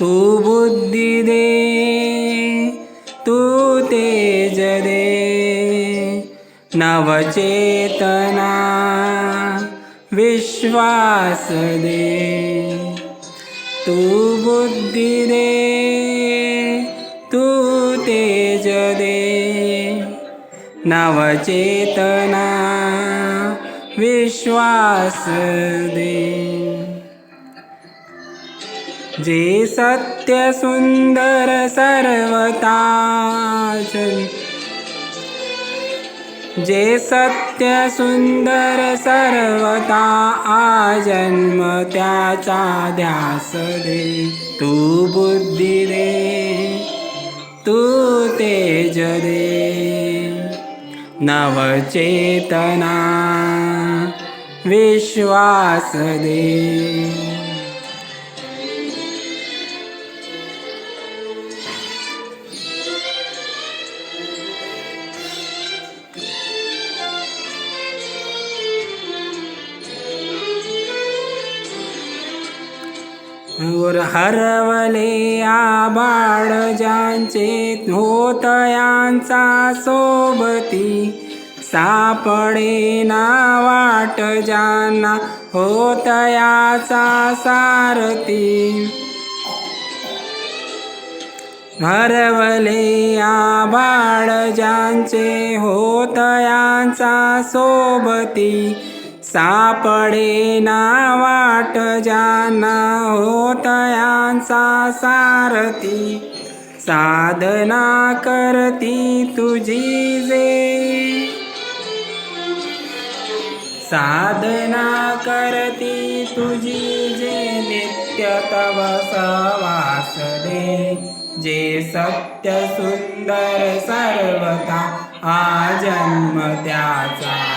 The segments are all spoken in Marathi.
तू बुद्धी दे तू तेज दे नवचेतना विश्वास दे. तू बुद्धी दे तू तेज दे नवचेतना विश्वास दे. जे सत्य सुंदर सर्वता जे सत्य सुंदर सर्वता आजन्म त्याचा ध्यास दे. तू बुद्धी दे तू तेज दे. नवचेतना विश्वास दे. वर हरवले आबाळ ज्यांचे होतयांचा सोबती. सापडे ना वाट ज्यांना होतयाचा सारथी. हरवले आबाळ ज्यांचे होतयांचा सोबती. सापडे ना वाट ज्यांना होतयांचा सारथी. साधना करती तुझी जे. साधना करती तुझी जे नित्य तव सवासरे जे सत्य सुंदर सर्वता हा जन्म त्याचा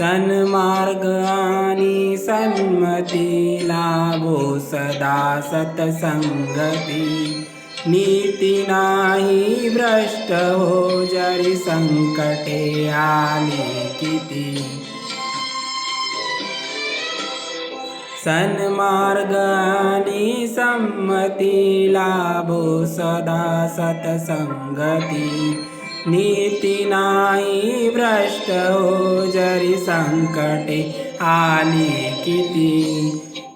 सन्मार्ग आणि सन्मती लाभो सदा सतसंगती नीती नाही भ्रष्ट हो जरी संकटे आली किती सन्मार्ग आणि संमती लाभो सदा सतसंगती नीती नाही भ्रष्ट हो जरी संकटे आली किती।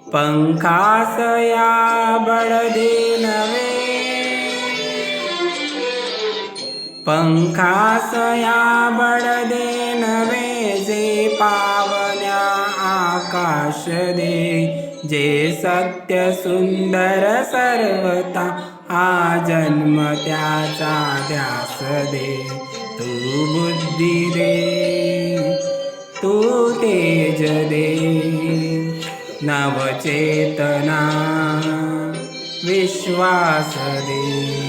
पंखास या बळदे नवे पंखास या बळदे नवे जे पावन्या आकाश दे। जे सत्य सुंदर सर्वता हा जन्म त्याचा ध्यास दे. तू बुद्धी दे. तू तेज दे. नवचेतना विश्वास दे.